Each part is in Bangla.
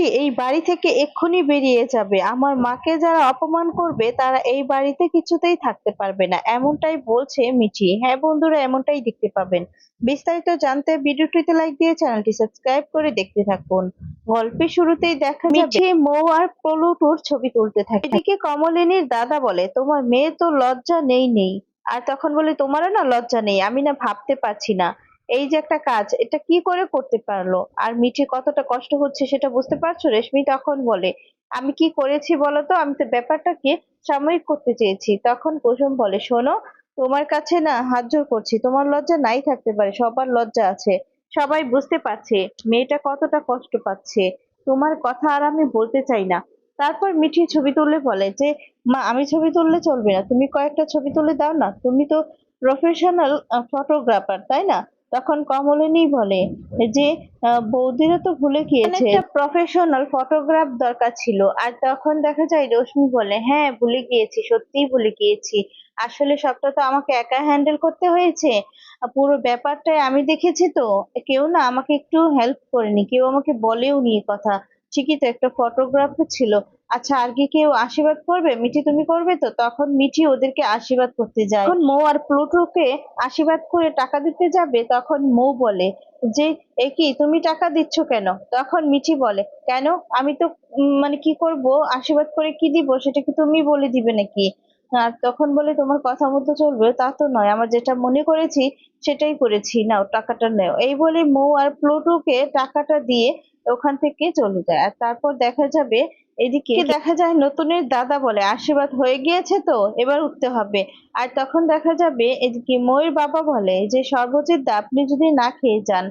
মেয়েটি এই বাড়ি থেকে এক্ষুনি বেরিয়ে যাবে। আমার মাকে যারা অপমান করবে তারা এই বাড়িতে কিছুতেই থাকতে পারবে না। এমনটাই বলছে মিঠি। হ্যাঁ বন্ধুরা এমনটাই দেখতে পাবেন। বিস্তারিত জানতে ভিডিওটিতে লাইক দিয়ে চ্যানেলটি সাবস্ক্রাইব করে দেখতে থাকুন। গল্পের শুরুতেই দেখা মিঠি মৌ আর পলুটুর ছবি তুলতে থাকে। এদিকে কমলিনীর দাদা বলে তোমার মেয়ে তো লজ্জা নেই নেই। আর তখন বলে তোমারও না লজ্জা নেই আমি না ভাবতে পারছি না। এই যে একটা কাজ, এটা কি করে করতে পারল? আর মিঠি কতটা কষ্ট হচ্ছে সেটা বুঝতে পারছ? রেশমি তখন বলে, আমি কি করেছি বলো তো? আমি তো ব্যাপারটাকে সাময়িক করতে চেয়েছি। তখন কুসুম বলে, শোনো, তোমার কাছে না হাত জোর করছি। তোমার লজ্জা নাই থাকতে পারে, সবার লজ্জা আছে। সবাই বুঝতে পারছে, মেয়েটা কতটা কষ্ট পাচ্ছে। তোমার কথা আর আমি বলতে চাই না। তারপর মিঠি ছবি তুলে বলে যে, মা, আমি ছবি তুললে চলবে না। তুমি কয়েকটা ছবি তুলে দাও না। তুমি তো প্রফেশনাল ফটোগ্রাফার তাই না? তখন কমলিনী বলে যে বৌদিরা তো ভুলে গিয়েছে। প্রফেশনাল ফটোগ্রাফ দরকার ছিল। আর তখন দেখা যায় রশ্মি বলে হ্যাঁ ভুলে গিয়েছি, সত্যিই ভুলে গিয়েছি। আসলে সবটা তো আমাকে একা হ্যান্ডেল করতে হয়েছে। পুরো ব্যাপারটাই আমি দেখেছি তো। কেউ না আমাকে একটু হেল্প করেনি, কেউ আমাকে বলেও নি কথা। ঠিকই তো একটা ফটোগ্রাফার ছিল। আচ্ছা আর কি কেউ আশীর্বাদ করবে? মিঠি, তুমি করবে তো? তখন মিঠি ওদেরকে আশীর্বাদ করতে যায়। তখন মৌ আর প্লুটোকে আশীর্বাদ করে টাকা দিতে যাবে, তখন মৌ বলে যে, এ কি, তুমি টাকা দিচ্ছ কেন? তখন মিঠি বলে, কেন? আমি তো মানে কি করব? আশীর্বাদ করে কি দিব? সেটা কি তুমি বলে দিবে নাকি? আর তখন বলে, তোমার কথা মতো চলবে? তা তো নয়। আমার যেটা মনে করেছি, সেটাই করেছি। নাও, টাকাটা নেও। এই বলে মৌ আর প্লুটোকে টাকাটা দিয়ে ওখান থেকে চলে যায়। আর তারপর দেখা যাবে এদিকে দেখা যায় নতুনের দাদা বলে, আশীর্বাদ হয়ে গিয়েছে তো, এবার উঠতে হবে। আর তখন দেখা যাবে এদিকে ময়ূর বাবা বলে যে, সর্বজিৎ দা, আপনি যদি না খেয়ে যান,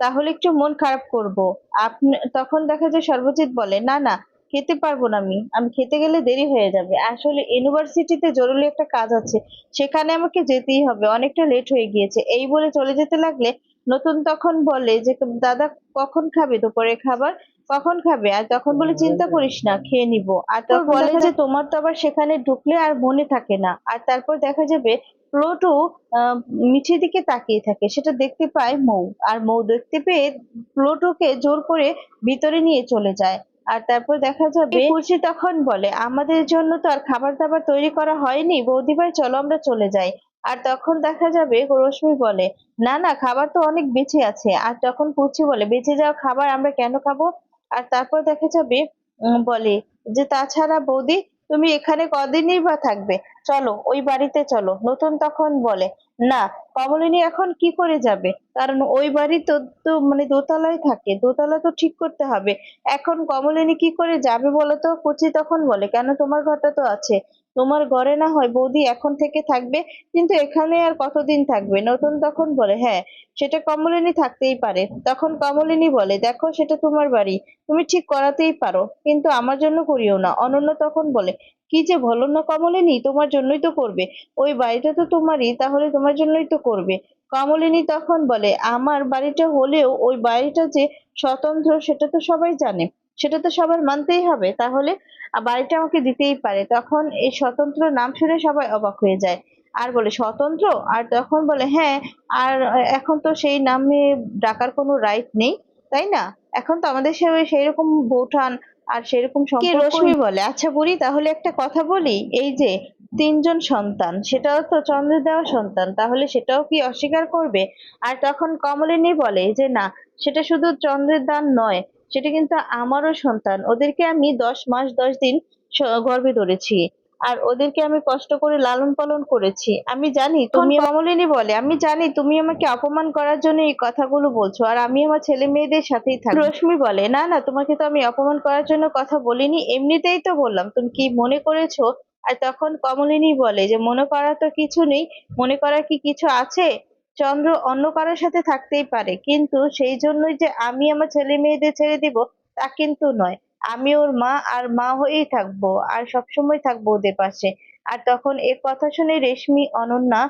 তাহলে একটু মন খারাপ করব। আপনি, তখন দেখা যায় সর্বজিৎ বলে, না না, খেতে পারব না আমি। আমি খেতে গেলে দেরি হয়ে যাবে। আসলে ইউনিভার্সিটিতে জরুরি একটা কাজ আছে। সেখানে আমাকে যেতেই হবে। অনেকটা লেট হয়ে গিয়েছে। এই বলে চলে যেতে লাগলে নতুন তখন বলে যে দাদা কখন খাবে? দুপুরের খাবার কখন খাবে? আর তখন বলে চিন্তা করিস না খেয়ে নিব। আর তখন বলে যে তোমার তো আবার সেখানে ঢুকলে আর মনে থাকে না। আর তারপর দেখা যাবে প্লোটো মিঠির দিকে তাকিয়ে থাকে। সেটা দেখতে পায় মৌ। আর মৌ দেখতে পেয়ে প্লুটোকে জোর করে ভিতরে নিয়ে চলে যায়। আর তারপর দেখা যাবে খুশি তখন বলে আমাদের জন্য তো আর খাবার দাবার তৈরি করা হয়নি। বৌদি ভাই চলো আমরা চলে যাই। আর তখন দেখা যাবে রশ্মি বলে, না না, খাবার তো অনেক বেঁচে আছে। আর তখন পুচি বলে, বেঁচে যাওয়া খাবার আমরা কেন খাব? আর তারপর দেখা যাবে বলে যে, তাছাড়া বৌদি, তুমি এখানে কদিনই বা থাকবে? চলো, ওই বাড়িতে চলো। নতুন তখন বলে, না, কমলিনী এখন কি করে যাবে? কারণ ওই বাড়ি তো তো মানে দোতলায় থাকে, দোতলা তো ঠিক করতে হবে। এখন কমলিনী কি করে যাবে বলো তো? কচি তখন বলে, কেন তোমার ঘরটা তো আছে? তোমার ঘরে না হয় বৌদি এখন থেকে থাকবে, কিন্তু এখানে আর কতদিন থাকবে? নতুন তখন বলে হ্যাঁ সেটা কমলিনী থাকতেই পারে। তখন কমলিনী বলে, দেখো সেটা তোমার বাড়ি, তুমি ঠিক করাতেই পারো, কিন্তু আমার জন্য করিও না। অনন্য তখন বলে, কি যে বলো না কমলিনী, তোমার জন্যই তো করবে। ওই বাড়িটা তো তোমারই, তাহলে তোমার জন্যই তো করবে। কমলিনী তখন বলে, আমার বাড়িটা হলেও ওই বাড়িটা যে স্বতন্ত্র, সেটা তো সবাই জানে। সেটা তো সবার মানতেই হবে। তাহলে বাড়িটা আমাকে দিতেই পারে। তখন এই স্বতন্ত্র নাম শুনে সবাই অবাক হয়ে যায়। আর বলে স্বতন্ত্র? আর তখন বলে হ্যাঁ আর এখন তো সেই নামে ডাকার কোনো রাইট নেই তাই না? এখন তো আমাদের সেই রকম বৌঠান আর সেরকম রশ্মি বলে? আচ্ছা বুড়ি তাহলে একটা কথা বলি। এই যে তিনজন সন্তান সেটাও তো চন্দ্রের দেওয়া সন্তান তাহলে সেটাও কি অস্বীকার করবে? আর তখন কমলিনী বলে যে না সেটা শুধু চন্দ্রের দান নয় সেটা কিন্তু আমারও সন্তান। ওদেরকে আমি দশ মাস দশ দিন গর্ভে ধরেছি। আর ওদেরকে আমি কষ্ট করে লালন পালন করেছি। আমি জানি তুমি কমলিনী বলে আমি জানি তুমি আমাকে অপমান করার জন্য এই কথাগুলো বলছো। আর আমি আমার ছেলে মেয়েদের সাথেই থাকি। রশ্মি বলে না না তোমাকে তো আমি অপমান করার জন্য কথা বলিনি। এমনিতেই তো বললাম তুমি কি মনে করেছ? আর তখন কমলিনী বলে যে মনে করার তো কিছু নেই। মনে করার কি কিছু আছে? চন্দ্র অন্য কারোর সাথে থাকতেই পারে, কিন্তু সেই জন্যই যে আমি আমার ছেলে মেয়েদের ছেড়ে দিব, তা কিন্তু নয়। আমি ওর মা আর মা হয়েই থাকব, আর সবসময় থাকব ওদের পাশে। আর তখন এ কথা শুনে রেশমি, অনন্যা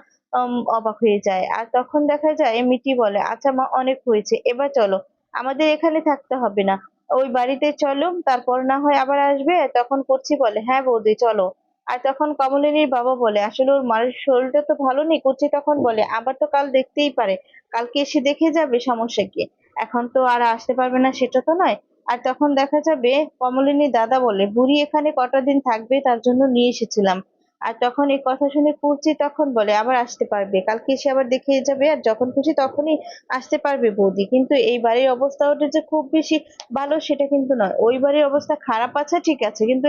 অবাক হয়ে যায়। আর তখন দেখা যায়, মিটি বলে আচ্ছা মা, অনেক হয়েছে, এবার চলো। আমাদের এখানে থাকতে হবে না। ওই বাড়িতে চলো, তারপর না হয় আবার আসবে? তখন করছি বলে হ্যাঁ বৌদি, চলো। আর তখন কমলিনীর বাবা বলে, আসলে ওর মায়ের শরীরটা তো ভালো নেই, কুচি তখন বলে, আবার তো কাল দেখতেই পারে, কালকে এসে দেখে যাবে সমস্যা কি। এখন তো আর আসতে পারবে না, সেটা তো নয়। আর তখন দেখা যাবে কমলিনীর দাদা বলে, বুড়ি এখানে কটা দিন থাকবে, তার জন্য নিয়ে এসেছিলাম। আর তখন এই কথা শুনে কুর্চি তখন বলে, আবার আসতে পারবে। কালকে এসে আবার দেখে যাবে আর যখন খুশি তখনই আসতে পারবে বৌদি। কিন্তু এই বাড়ির অবস্থা ওটা যে খুব বেশি ভালো সেটা কিন্তু নয়। ওই বাড়ির অবস্থা খারাপ আছে, ঠিক আছে, কিন্তু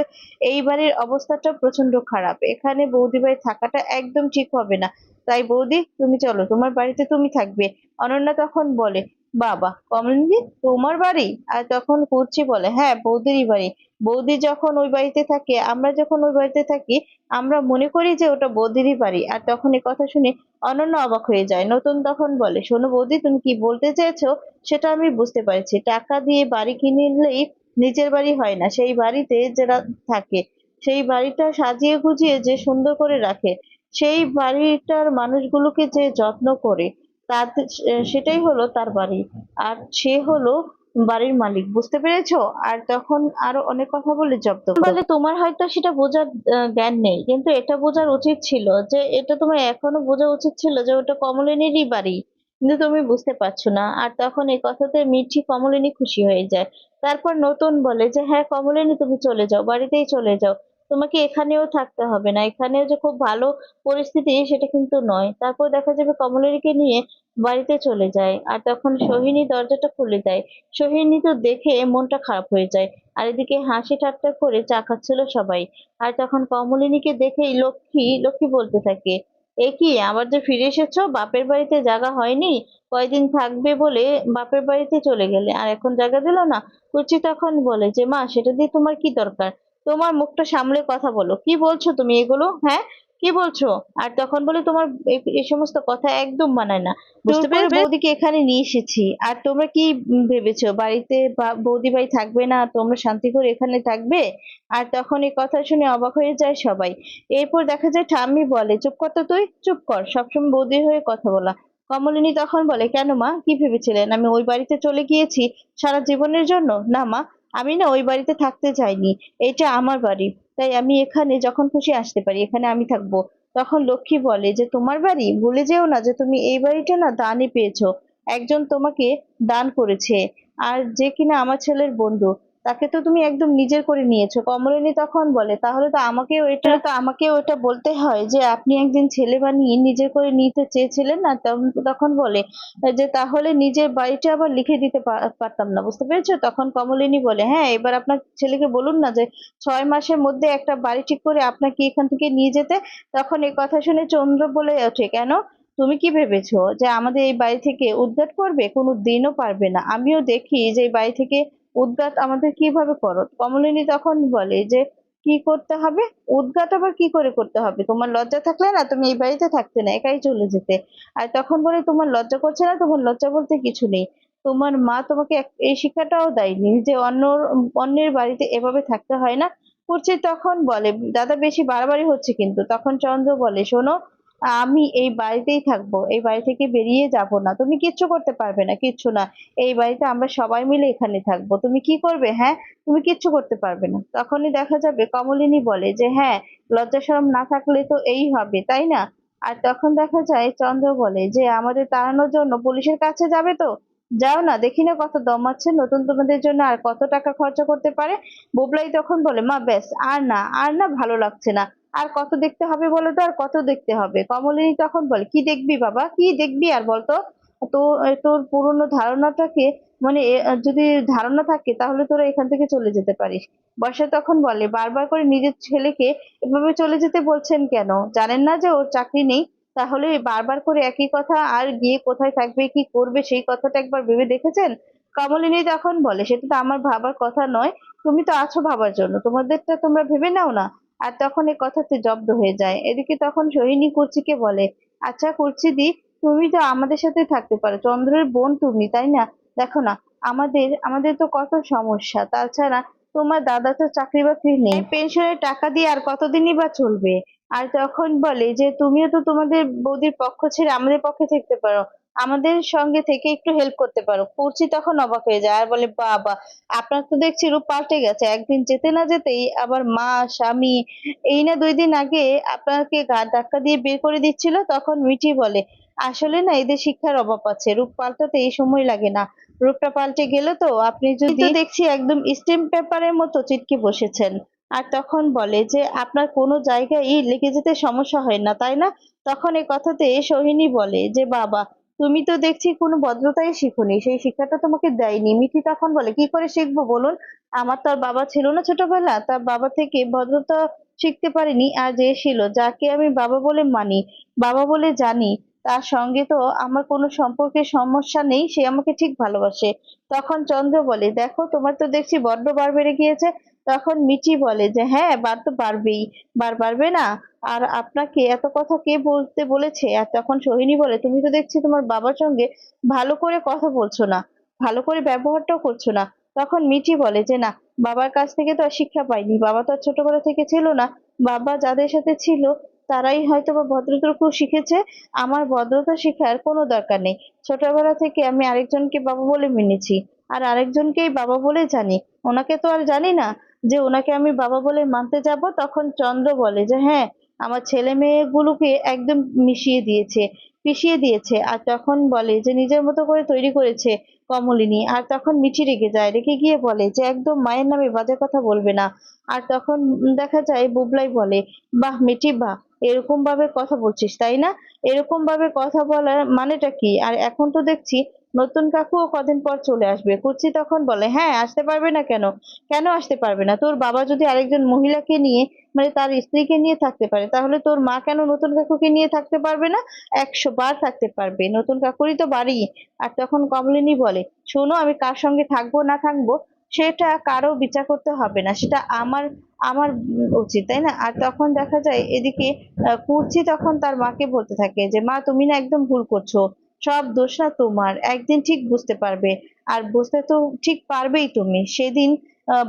এই বাড়ির অবস্থাটা প্রচণ্ড খারাপ। এখানে বৌদি বাড়ি থাকাটা একদম ঠিক হবে না। তাই বৌদি, তুমি চলো, তোমার বাড়িতে তুমি থাকবে। অনন্যা তখন বলে বাবা কমলিনী তোমার বাড়ি? আর তখন কুর্চি বলে হ্যাঁ বৌদিরই বাড়ি। বৌদি যখন ওই বাড়িতে থাকে, আমরা যখন ওই বাড়িতে থাকি, আমরা মনে করি যে ওটা বৌদিরই বাড়ি। আর তখন এই কথা শুনে অনন্য অবাক হয়ে যায়। নতুন তখন বলে, শোনো বৌদি, তুমি কি বলতে চেয়েছো? সেটা আমি বুঝতে পারছি। টাকা দিয়ে বাড়ি কিনে নিলেই নিজের বাড়ি হয় না। সেই বাড়িতে যারা থাকে, সেই বাড়িটা সাজিয়ে গুজিয়ে যে সুন্দর করে রাখে, সেই বাড়িটার মানুষগুলোকে যে যত্ন করে তাতে সেটাই হলো তার বাড়ি। আর সে হলো বাড়ির মালিক, বুঝতে পেরেছ? আর তখন আরও অনেক কথা বলে জব্দ। বলে তোমার হয়তো সেটা বোঝার জ্ঞান নেই, কিন্তু এটা বোঝার উচিত ছিল যে, এটা তোমার এখনও বোঝা উচিত ছিল যে, ওটা কমলিনীরই বাড়ি। কিন্তু তুমি বুঝতে পারছ না। আর তখন এই কথাতে মিঠি কমলিনী খুশি হয়ে যায়। তারপর নতুন বলে যে হ্যাঁ কমলিনী, তুমি চলে যাও, বাড়িতেই চলে যাও। তোমাকে এখানেও থাকতে হবে না। এখানেও যে খুব ভালো পরিস্থিতি সেটা কিন্তু নয়। তারপর দেখা যাবে কমলিনীকে নিয়ে বাড়িতে চলে যায় আর তখন সোহিনী দরজাটা খুলে দেয়। সোহিনী তো দেখে মনটা খারাপ হয়ে যায় আর এদিকে হাসি ঠাট্টা করে চা খাচ্ছিল সবাই। আর তখন কমলিনীকে দেখেই লক্ষ্মী লক্ষ্মী বলতে থাকে, এ কি, আবার যে ফিরে এসেছ? বাপের বাড়িতে জায়গা হয়নি? কয়দিন থাকবে বলে বাপের বাড়িতে চলে গেলে? আর এখন জায়গা দিল না? কুচি তখন বলে, যে মা, সেটা দিয়ে তোমার কি দরকার? তোমার মুখটা সামলে কথা বলো। কি বলছো তুমি এগুলো? হ্যাঁ? কি বলছো? আর তখন বলে তোমার এই- সমস্ত কথা একদম মানায় না। বুঝতে পেরেছ? বৌদিকে এখানে নিয়ে এসেছি। আর তোমরা কি ভেবেছো? বাড়িতে বৌদি ভাই থাকবে না? তোমরা শান্তি করে এখানে থাকবে? আর তখন এই কথা শুনে অবাক হয়ে যায় সবাই। এরপর দেখা যায় ঠাম্মি বলে চুপ কর তো তুই চুপ কর। সবসময় বৌদির হয়ে কথা বলা। কমলিনী তখন বলে কেন মা? কি ভেবেছিলেন? আমি ওই বাড়িতে চলে গিয়েছি সারা জীবনের জন্য? না মা আমি না ওই বাড়িতে থাকতে চাইনি। এটা আমার বাড়ি। তাই আমি এখানে যখন খুশি আসতে পারি, এখানে আমি থাকব। তখন লক্ষ্মী বলে যে, তোমার বাড়ি? ভুলে যেও না যে তুমি এই বাড়িটা না দানে পেয়েছ। একজন তোমাকে দান করেছে। আর যে কিনা আমার ছেলের বন্ধু তাকে তো তুমি একদম নিজের করে নিয়েছো। কমলিনী তখন বলে, তাহলে তো আমাকেও এটা তো আমাকেও এটা বলতে হয় যে, আপনি একদিন ছেলে বানিয়ে নিজের করে নিতে চেয়েছিলেন না? তখন- বলে, যে তাহলে নিজের বাড়িটা আবার লিখে দিতে পারতাম না, বুঝতে পেরেছ? তখন কমলিনী বলে হ্যাঁ এবার আপনার ছেলেকে বলুন না যে, ছয় মাসের মধ্যে একটা বাড়ি ঠিক করে আপনাকে এখান থেকে নিয়ে যেতে। তখন এই কথা শুনে চন্দ্র বলে ওঠে, কেন? তুমি কি ভেবেছো যে আমাদের এই বাড়ি থেকে উদ্ধার করবে? কোনো দিনও পারবে না। আমিও দেখি যে এই বাড়ি থেকে উদ্ঘাত আমাদের কীভাবে করো? কমলিনী তখন বলে যে, কি করতে হবে? উদ্ঘাত আবার কি করে করতে হবে? তোমার লজ্জা থাকলে না তুমি এই বাড়িতে থাকতে না, একাই চলে যেতে। আর তখন বলে, তোমার লজ্জা করছে না? তোমার লজ্জা বলতে কিছু নেই। তোমার মা তোমাকে এই শিক্ষাটাও দেয়নি যে অন্য, অন্যের বাড়িতে এভাবে থাকতে হয় না। করছে তখন বলে, দাদা বেশি বাড়াবাড়ি হচ্ছে কিন্তু। তখন চন্দ্র বলে, শোনো আমি এই বাড়িতেই থাকব, এই বাড়ি থেকে বেরিয়ে যাব না। তুমি কিচ্ছু করতে পারবে না, কিচ্ছু না। এই বাড়িতে আমরা সবাই মিলে এখানে থাকব। তুমি কি করবে হ্যাঁ? তুমি কিচ্ছু করতে পারবে না। তখনই দেখা যাবে কমলিনী বলে যে হ্যাঁ লজ্জা শরম না থাকলে তো এই হবে, তাই না? আর তখন দেখা যায় চন্দ্র বলে যে, আমাদের তাড়ানোর জন্য পুলিশের কাছে যাবে তো? যাও না, দেখি না কত দম আছে, নতুন তোমাদের জন্য আর কত টাকা খরচা করতে পারে? বোবলাই তখন বলে, মা, ব্যাস, আর না আর না, ভালো লাগছে না। আর কত দেখতে হবে বলো তো? আর কত দেখতে হবে? কমলিনী তখন বলে, কি দেখবি বাবা? কি দেখবি আর বলতো? তো তোর পুরনো ধারণাটাকে মানে যদি ধারণা থাকে তাহলে তোরা এখান থেকে চলে যেতে পারিস। বর্ষা তখন বলে, বারবার করে নিজের ছেলেকে এভাবে চলে যেতে বলছেন কেন? জানেন না যে ওর চাকরি নেই? তাহলে বারবার করে একই কথা আর গিয়ে কোথায় থাকবে, কি করবে, সেই কথাটা একবার ভেবে দেখেছেন? কমলিনী তখন বলে, সেটা তো আমার ভাবার কথা নয়। তুমি তো আছো ভাবার জন্য। তোমাদেরটা তোমরা ভেবে নাও না। আর তখন এই কথাতে জব্দ হয়ে যায়। এদিকে তখন সোহিনী কুর্চিকে বলে আচ্ছা কুর্চি দি তুমি তো আমাদের সাথে থাকতে পারো। চন্দ্রের বোন তুমি, তাই না? দেখো না, আমাদের আমাদের তো কত সমস্যা। তাছাড়া তোমার দাদা তো চাকরি বাকরি নেই। পেনশনের টাকা দিয়ে আর কতদিনই বা চলবে? আর তখন বলে যে, তুমিও তো তোমাদের বৌদির পক্ষ ছেড়ে আমাদের পক্ষে থাকতে পারো। আমাদের সঙ্গে থেকে একটু হেল্প করতে পারো। কুর্চি তখন অবাক হয়ে যায় আর বলে, বাবা, আপনার তো দেখছি রূপ পাল্টে গেছে। একদিন যেতে না যেতেই আবার মা, স্বামী, এই না দুই দিন আগে আপনাকে গা ধাক্কা দিয়ে বের করে দিচ্ছিল। তখন মিঠি বলে, আসলে না, এদের শিক্ষার অভাব আছে। রূপ পাল্টাতে এই সময় লাগে না। রূপটা পাল্টে গেল তো। আপনি যদি দেখছি একদম স্টেম পেপারের মতো চিটকে বসেছেন। আর তখন বলে যে, আপনার কোনো জায়গায় লেগে যেতে সমস্যা হয় না, তাই না? তখন এই কথাতে সোহিনী বলে যে, বাবা তুমি তো দেখছি কোনো ভদ্রতাই শিখোনি, সেই শিক্ষাটা তোমাকে দেয়নি। মিঠি তখন বলে, কি করে শিখব বলুন? আমার তো আর বাবা ছিল না ছোটবেলা তার বাবা থেকে ভদ্রতা শিখতে পারিনি, আর যে ছিল, যাকে আমি বাবা বলে মানি, বাবা বলে জানি, তার সঙ্গে তো আমার কোনো সম্পর্কের সমস্যা নেই, সে আমাকে ঠিক ভালোবাসে। তখন চন্দ্র বলে, দেখো, তোমার তো দেখছি বড্ড বার বেড়ে গিয়েছে তখন মিচি বলে যে হ্যাঁ বার তো বাড়বেই বার বাড়বে না। আর আপনাকে এত কথা কে বলতে বলেছে? আর তখন সোহিনী বলে, তুমি তো দেখছি তোমার বাবার সঙ্গে ভালো করে কথা বলছো না, ভালো করে ব্যবহারটাও করছ না। তখন মিঠি বলে যে, না, বাবার কাছ থেকে তো আর শিক্ষা পাইনি, বাবা তো আর ছোটবেলা থেকে ছিল না। বাবা যাদের সাথে ছিল, তারাই হয়তো বা ভদ্রতাটুকু শিখেছে। আমার ভদ্রতা শেখার কোনো দরকার নেই। ছোটবেলা থেকে আমি আরেকজনকে বাবা বলে মেনেছি। আর আরেকজনকেই বাবা বলে জানি। ওনাকে তো আর জানি না। যে ওনাকে আমি বাবা বলে মানতে যাব, তখন চন্দ্র বলে যে হ্যাঁ আমার ছেলে মেয়েগুলোকে একদম মিশিয়ে দিয়েছে, পিষিয়ে দিয়েছে। আর তখন বলে যে, নিজের মতো করে তৈরি করেছে কমলিনী। আর তখন মিঠি রেগে যায়, রেগে গিয়ে বলে যে, একদম মায়ের নামে বাজে কথা বলবে না। আর তখন দেখা যায়, বুবলাই বলে, বাহ মিঠি, বাহ এরকম ভাবে কথা বলছিস, তাই না? এরকম ভাবে কথা বলার মানেটা কি? আর এখন তো দেখছি নতুন কাকুও কদিন পর চলে আসবে। কুচি তখন বলে হ্যাঁ আসতে পারবে না কেন? কেন আসতে পারবে না? তোর বাবা যদি আরেকজন মহিলাকে নিয়ে মানে তার স্ত্রীকে নিয়ে থাকতে পারে, তাহলে তোর মা কেন নতুন কাকুকে নিয়ে থাকতে পারবে না? একশো বার থাকতে পারবে। নতুন কাকুরই তো বাড়ি। আর তখন কমলিনী বলে, শোনো, আমি কার সঙ্গে থাকব, না থাকব, সেটা কারও বিচার করতে হবে না। সেটা আমার আমার উচিত, তাই না? আর তখন দেখা যায়, এদিকে কুর্চি তখন তার মাকে বলতে থাকে যে, মা, তুমি না একদম ভুল করছ। সব দোষ তোমার, একদিন ঠিক বুঝতে পারবে। আর বুঝতে তো ঠিক পারবেই তুমি। সেদিন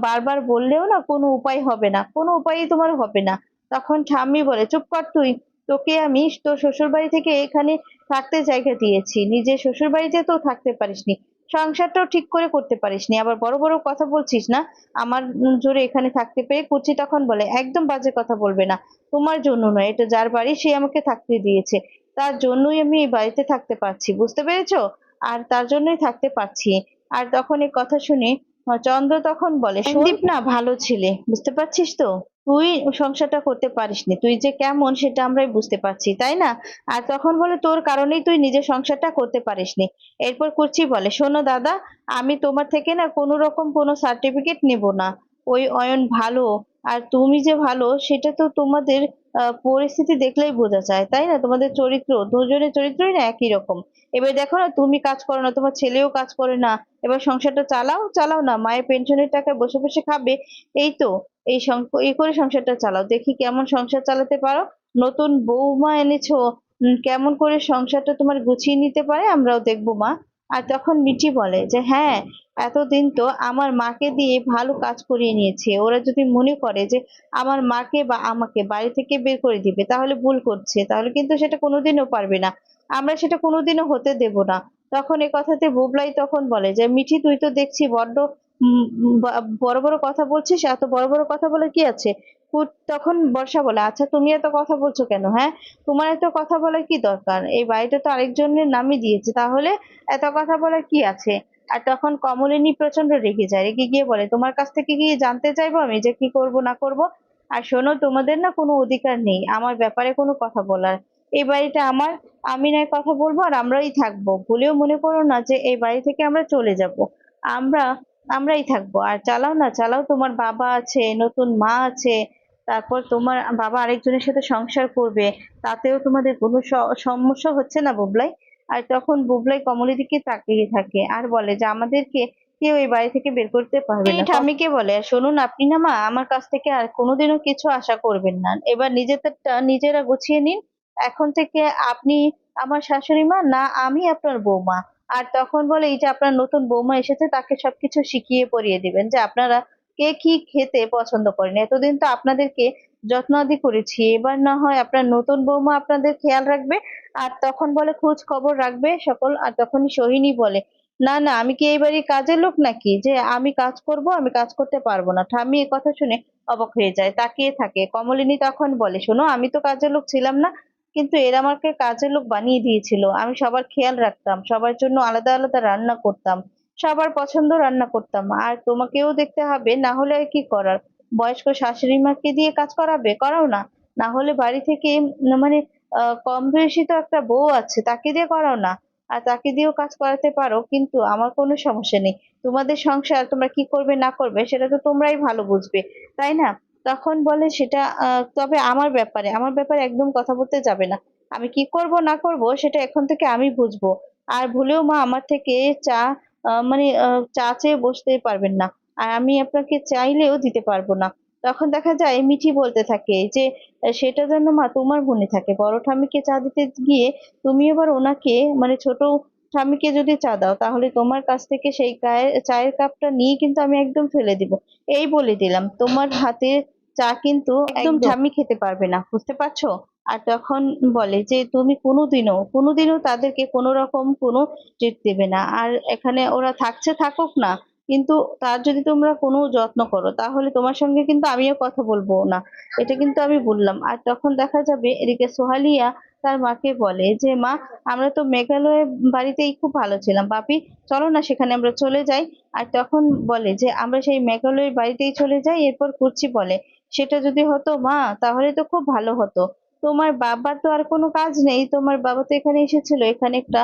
বারবার বললেও না কোনো উপায় হবে না। কোনো উপায়ই তোমার হবে না। তখন ঠাম্মি বলে, চুপ কর তুই। তোকে আমি তোর শ্বশুর বাড়ি থেকে এখানে থাকতে জায়গা দিয়েছি। নিজের শ্বশুর বাড়িতে তো থাকতে পারিসনি। সংসারটাও ঠিক করে করতে পারিসনি। আবার বড় বড় কথা বলছিস না? আমার জোরে এখানে থাকতে পেরে কুচি তখন বলে, একদম বাজে কথা বলবে না। তোমার জন্য নয়। এটা যার বাড়ি, সে আমাকে থাকতে দিয়েছে। তার জন্যই আমি এই বাড়িতে থাকতে পারছি বুঝতে পেরেছ? আর তার জন্যই থাকতে পারছি। আর তখন এই কথা শুনে চন্দ্র তখন বলে সন্দীপ না ভালো ছেলে বুঝতে পারছিস তো? তুই সংসারটা করতে পারিসনি তুই যে কেমন সেটা আমরাই বুঝতে পারছি তাই না? আর তখন বলে তোর কারণেই তুই নিজের সংসারটা করতে পারিসনি। এরপর কুচি বলে শোনো দাদা আমি তোমার থেকে না কোনো রকম কোনো সার্টিফিকেট নেব না। ওই অয়ন ভালো আর তুমি যে ভালো সেটা তো তোমাদের পরিস্থিতি দেখলেই বোঝা যায়, তাই না? তোমাদের চরিত্র, দুজনের চরিত্রই না একই রকম। এবার দেখো না, তুমি কাজ করো না, তোমার ছেলেও কাজ করে না, এবার সংসারটা চালাও চালাও না, মায়ের পেনশনের টাকায় বসে বসে খাবে, এই তো, এই এই করে সংসারটা চালাও। দেখি কেমন সংসার চালাতে পারো। নতুন বৌমা এনেছো কেমন করে সংসারটা তোমার গুছিয়ে নিতে পারে আমরাও দেখব, মা। আর তখন মিঠি বলে যে হ্যাঁ এতদিন তো আমার মাকে দিয়ে ভালো কাজ করিয়ে নিয়েছে। ওরা যদি মনে করে যে আমার মাকে বা আমাকে বাড়ি থেকে বের করে দিবে, তাহলে ভুল করছে। তাহলে কিন্তু সেটা কোনোদিনও পারবে না। আমরা সেটা কোনোদিনও হতে দেব না। তখন এ কথাতে বুবলাই তখন বলে যে, মিঠি, তুই তো দেখছি বড্ড বড় বড় কথা বলছিস। এত বড় বড় কথা বলে কি আছে? কুট তখন বর্ষা বলে আচ্ছা তুমি এত কথা বলছো কেন হ্যাঁ? তোমার এত কথা বলার কি দরকার? এই বাড়িটা তো আরেকজনের নামই দিয়েছে, তাহলে এত কথা বলার কি আছে? আর তখন কমলিনী প্রচণ্ড রেগে যায়, রেগে গিয়ে বলে, তোমার কাছ থেকে কি জানতে চাইব আমি যে কি করব, না করব? আর শোনো, তোমাদের না কোনো অধিকার নেই, আমার ব্যাপারে কোনো কথা বলার। এই বাড়িটা আমার, আমি নয় কথা বলব আর আমরাই থাকব। ভুলেও মনে করো না যে এই বাড়ি থেকে আমরা চলে যাব। আমরা, আমরাই থাকব। আর চালাও না, চালাও, তোমার বাবা আছে, নতুন মা আছে তারপর তোমার বাবা আরেকজনের সাথে সংসার করবে, তাতেও তোমাদের কোনো সমস্যা হচ্ছে না বুবলাই? আর তখন বুবলাই কমলের দিকে তাকিয়ে থাকে, আর বলে যে আমাদেরকে কেউ এই বাড়ি থেকে বের করতে পারবে না। ঠাম্মিকে বলে, শুনুন আপনি না মা, আমার কাছ থেকে আর কোনোদিনও কিছু আশা করবেন না। এবার নিজেদেরটা নিজেরা গুছিয়ে নিন। এখন থেকে আপনি আমার শাশুড়ি মা, না আমি আপনার বৌমা। আর তখন বলে, এই যে আপনার নতুন বৌমা এসেছে, তাকে সবকিছু শিখিয়ে পড়িয়ে দিবেন যে আপনারা কে কি খেতে পছন্দ করেন? এতদিন তো আপনাদেরকে যত্নাদি করেছি। এবার না হয় আপনার নতুন বৌমা আপনাদের খেয়াল রাখবে আর তখন বলে খোঁজ খবর রাখবে সকল আর তখনই সোহিনী বলে, না না, আমি কি এই বাড়ির কাজের লোক নাকি? যে আমি কাজ করব, আমি কাজ করতে পারব না। ঠাম্মি এই কথা শুনে অবাক হয়ে যায়, তাকিয়ে থাকে। কমলিনী তখন বলে, শোনো, আমি তো কাজের লোক ছিলাম না, কিন্তু এরা আমাকে কাজের লোক বানিয়ে দিয়েছিল। আমি সবার খেয়াল রাখতাম, সবার জন্য আলাদা আলাদা রান্না করতাম। সবার পছন্দ রান্না করতাম। আর তোমাকেও দেখতে হবে, না হলে কি করার? বয়স্ক শাশুড়ি মাকে দিয়ে কাজ করাবে? করাও না। না হলে বাড়ি থেকে মানে কম বয়সী তো একটা বউ আছে, তাকে দিয়ে করাও না। আর তাকে দিয়েও কাজ করাতে পারো, কিন্তু আমার কোনো সমস্যা নেই। তোমাদের সংসার তোমরা কি করবে, না করবে, সেটা তো তোমরাই ভালো বুঝবে, তাই না? তখন বলে সেটা তবে আমার ব্যাপারে আমার ব্যাপারে একদম কথা বলতে যাবে না। আমি কি করব, না করব, সেটা এখন থেকে আমি বুঝব। আর ভুলেও মা, আমার থেকে চা মানে চা চেয়ে বসতে পারবেন না। আর আমি আপনাকে চাইলেও দিতে পারব না। তখন দেখা যায় মিঠি বলতে থাকে যে সেটা যেন মা তোমার মনে থাকে। বড় ঠাম্মিকে চা দিতে গিয়ে তুমি এবার ওনাকে মানে ছোট ঠাম্মিকে যদি চা দাও তাহলে তোমার কাছ থেকে সেই চায়ের কাপটা নিয়ে কিন্তু আমি একদম ফেলে দিব। এই বলে দিলাম। তোমার হাতে চা কিন্তু একদম। ঠাম্মি খেতে পারবে না। বুঝতে পারছ? আর তখন বলে যে, তুমি কোনোদিনও কোনোদিনও তাদেরকে কোনো রকম কোনো ট্রিট দেবে না। আর এখানে ওরা থাকছে থাকুক না, কিন্তু তার যদি তোমরা কোনো যত্ন করো, তাহলে তোমার সঙ্গে কিন্তু আমিও কথা বলব না। এটা কিন্তু আমি বললাম। আর তখন দেখা যাবে এদিকে সোহালিয়া তার মাকে বলে যে, মা, আমরা তো মেঘালয় বাড়িতেই খুব ভালো ছিলাম। বাপি, চলো না সেখানে আমরা চলে যাই। আর তখন বলে যে, আমরা সেই মেঘালয়ের বাড়িতেই চলে যাই। এরপর কুর্চি বলে, সেটা যদি হতো মা, তাহলে তো খুব ভালো হতো। তোমার বাবার তো আর কোনো কাজ নেই, তোমার বাবা তো এখানে এসেছিল, এখানে একটা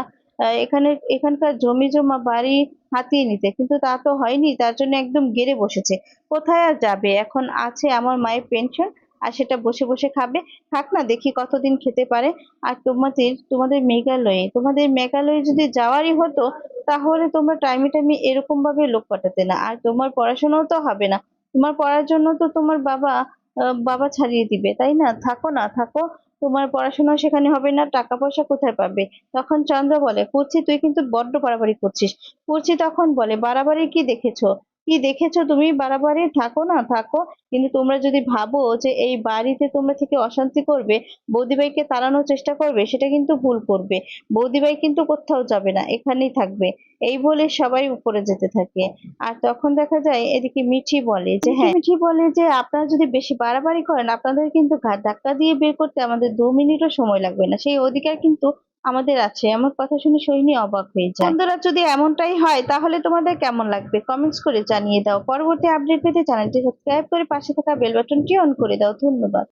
এখানে, এখানকার জমি জমা বাড়ি হাতিয়ে নিতে, কিন্তু তা তো হয়নি, তার জন্য একদম গেড়ে বসেছে। কোথায় আর যাবে? এখন আছে আমার মায়ের পেনশন আর সেটা বসে বসে খাবে। থাক না, দেখি কতদিন খেতে পারে। আর তোমাদের তোমাদের মেঘালয়ে তোমাদের মেঘালয়ে যদি যাওয়ারই হতো, তাহলে তোমরা টাইমে টাইমে এরকম ভাবে লোক পাঠাতে না। আর তোমার পড়াশোনাও তো হবে না। তোমার পড়ার জন্য তো তোমার বাবা বাবা ছাড়িয়ে দিবে, তাই না? থাকো না, থাকো। তোমার পড়াশোনা সেখানে হবে না টাকা পয়সা কোথায় পাবে? তখন চন্দ্র বলে করছি তুই কিন্তু বড্ড বাড়াবাড়ি করছিস। করছি তখন বলে, বাড়াবাড়ি কি দেখেছ? কি দেখেছ তুমি? বাড়াবাড়ি থাকো না থাকো। কিন্তু তোমরা যদি ভাবো যে এই বাড়িতে তোমরা থেকে অশান্তি করবে বৌদিভাইকে তাড়ানোর চেষ্টা করবে সেটা কিন্তু ভুল করবে। বৌদিভাই কিন্তু কোথাও যাবে না এখানেই থাকবে। এই বলে সবাই উপরে যেতে থাকে। আর তখন দেখা যায় এদিকে মিঠি বলে যে হ্যাঁ মিঠি বলে যে আপনারা যদি বেশি বাড়াবাড়ি করেন আপনাদের কিন্তু ধাক্কা দিয়ে বের করতে আমাদের দু মিনিটও সময় লাগবে না। সেই অধিকার কিন্তু আমাদের আছে। আমার কথা শুনে সৈনী অবাক হয়ে যায়। বন্ধুরা, যদি এমনটাই হয়, তাহলে তোমাদের কেমন লাগবে? কমেন্টস করে জানিয়ে দাও। পরবর্তী আপডেট পেতে চ্যানেলটি সাবস্ক্রাইব করে পাশে থাকা বেল বাটনটি অন করে দাও। ধন্যবাদ।